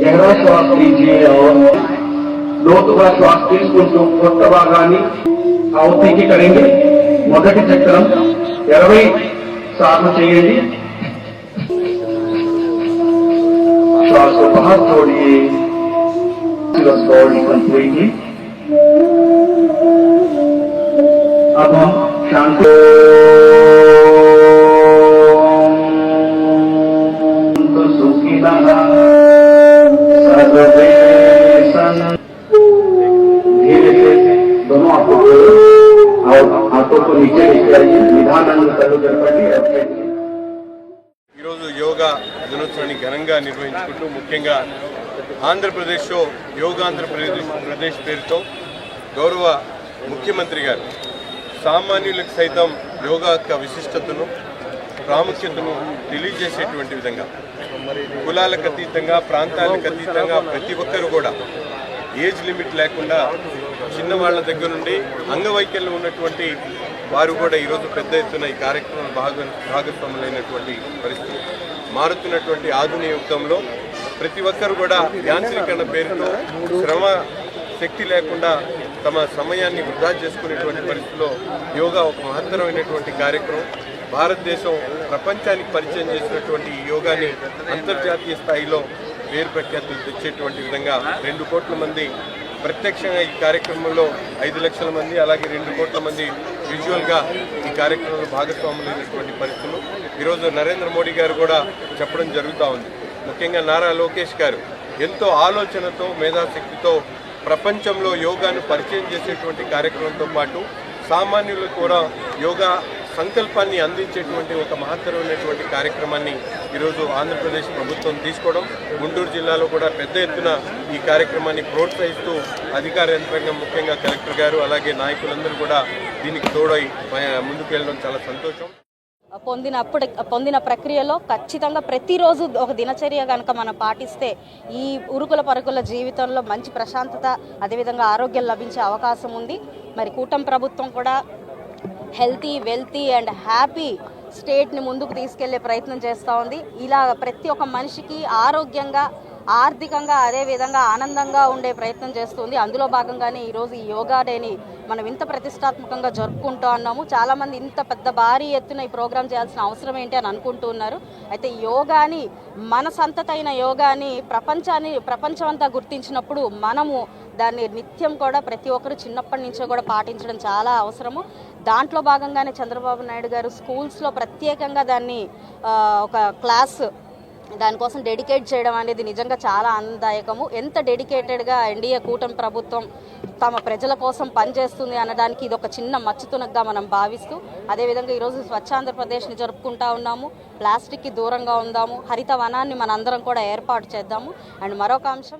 गहरा श्वास लीजिए और లోతుగా శ్వాస తీసుకుంటూ కొత్త భాగాన్ని అవతీకి కడండి మొదటి చక్రం ఇరవై సార్లు చేయండి श्वास को बाहर छोड़िए बॉडी कंप्लीटली अब हम शांत दोनों हाथों को और हाथों को नीचे लेकर निधानंद करो जरपटी अपने ఈరోజు యోగా దినోత్సవాన్ని ఘనంగా నిర్వహించుకుంటూ ముఖ్యంగా ఆంధ్రప్రదేశ్లో యోగాంధ్రప్రదేశ్ ప్రదేశ్ పేరుతో గౌరవ ముఖ్యమంత్రి గారు సామాన్యులకు సైతం యోగా యొక్క విశిష్టతను ప్రాముఖ్యతను తెలియజేసేటువంటి విధంగా కులాలకు అతీతంగా ప్రాంతాలకు అతీతంగా ప్రతి ఒక్కరు కూడా ఏజ్ లిమిట్ లేకుండా చిన్నవాళ్ళ దగ్గర నుండి అంగవైకల్యం ఉన్నటువంటి వారు కూడా ఈరోజు పెద్ద ఎత్తున ఈ కార్యక్రమంలో భాగ భాగస్వాములైనటువంటి పరిస్థితి మారుతున్నటువంటి ఆధునిక యుగంలో ప్రతి ఒక్కరు కూడా యాంత్రీకరణ పేరుతో శ్రమ శక్తి లేకుండా తమ సమయాన్ని వృధా చేసుకునేటువంటి పరిస్థితిలో యోగా ఒక మహత్తరమైనటువంటి కార్యక్రమం. భారతదేశం ప్రపంచానికి పరిచయం చేసినటువంటి ఈ యోగాని అంతర్జాతీయ స్థాయిలో పేరు ప్రఖ్యాతులు తెచ్చేటువంటి విధంగా రెండు కోట్ల మంది ప్రత్యక్షంగా ఈ కార్యక్రమంలో ఐదు లక్షల మంది అలాగే రెండు కోట్ల మంది విజువల్గా ఈ కార్యక్రమంలో భాగస్వాములైనటువంటి పరిస్థితులు. ఈరోజు నరేంద్ర మోడీ గారు కూడా చెప్పడం జరుగుతూ ఉంది. ముఖ్యంగా నారా లోకేష్ గారు ఎంతో ఆలోచనతో మేధాశక్తితో ప్రపంచంలో యోగాను పరిచయం చేసేటువంటి కార్యక్రమంతో పాటు సామాన్యులు కూడా యోగా సంకల్పాన్ని అందించేటువంటి ఒక మహత్తరమైనటువంటి కార్యక్రమాన్ని ఈరోజు ఆంధ్రప్రదేశ్ ప్రభుత్వం తీసుకోవడం గుంటూరు జిల్లాలో కూడా పెద్ద ఎత్తున ఈ కార్యక్రమాన్ని ప్రోత్సహిస్తూ అధికార యంత్రాంగం ముఖ్యంగా కలెక్టర్ గారు అలాగే నాయకులందరూ కూడా దీనికి తోడై ముందుకెళ్ళడం ముందుకు వెళ్ళడం చాలా సంతోషం. పొందినప్పుడు పొందిన ప్రక్రియలో ఖచ్చితంగా ప్రతిరోజు ఒక దినచర్య కనుక మనం పాటిస్తే ఈ ఉరుకుల పరుగుల జీవితంలో మంచి ప్రశాంతత అదేవిధంగా ఆరోగ్యం లభించే అవకాశం ఉంది. మరి కూటమి ప్రభుత్వం కూడా హెల్తీ వెల్తీ అండ్ హ్యాపీ స్టేట్ని ముందుకు తీసుకెళ్ళే ప్రయత్నం చేస్తూ ఉంది. ఇలా ప్రతి ఒక్క మనిషికి ఆరోగ్యంగా ఆర్థికంగా అదే విధంగా ఆనందంగా ఉండే ప్రయత్నం చేస్తుంది. అందులో భాగంగానే ఈరోజు ఈ యోగా డేని మనం ఇంత ప్రతిష్టాత్మకంగా జరుపుకుంటూ ఉన్నాము. చాలామంది ఇంత పెద్ద భారీ ఎత్తున ఈ ప్రోగ్రాం చేయాల్సిన అవసరం ఏంటి అని అనుకుంటూ ఉన్నారు. అయితే యోగాని మన సంతతైన యోగాని ప్రపంచాన్ని ప్రపంచం అంతా గుర్తించినప్పుడు మనము దాన్ని నిత్యం కూడా ప్రతి ఒక్కరు చిన్నప్పటి నుంచో కూడా పాటించడం చాలా అవసరము. దాంట్లో భాగంగానే చంద్రబాబు నాయుడు గారు స్కూల్స్లో ప్రత్యేకంగా దాన్ని ఒక క్లాస్ దానికోసం డెడికేట్ చేయడం అనేది నిజంగా చాలా ఆనందదాయకము. ఎంత డెడికేటెడ్గా ఎన్డీఏ కూటమి ప్రభుత్వం తమ ప్రజల కోసం పనిచేస్తుంది అనడానికి ఇది ఒక చిన్న మచ్చుతునగ్గా మనం భావిస్తూ అదేవిధంగా ఈరోజు స్వచ్ఛ ఆంధ్రప్రదేశ్ని జరుపుకుంటా ఉన్నాము. ప్లాస్టిక్కి దూరంగా ఉందాము. హరిత వనాన్ని మనందరం కూడా ఏర్పాటు చేద్దాము. అండ్ మరొక అంశం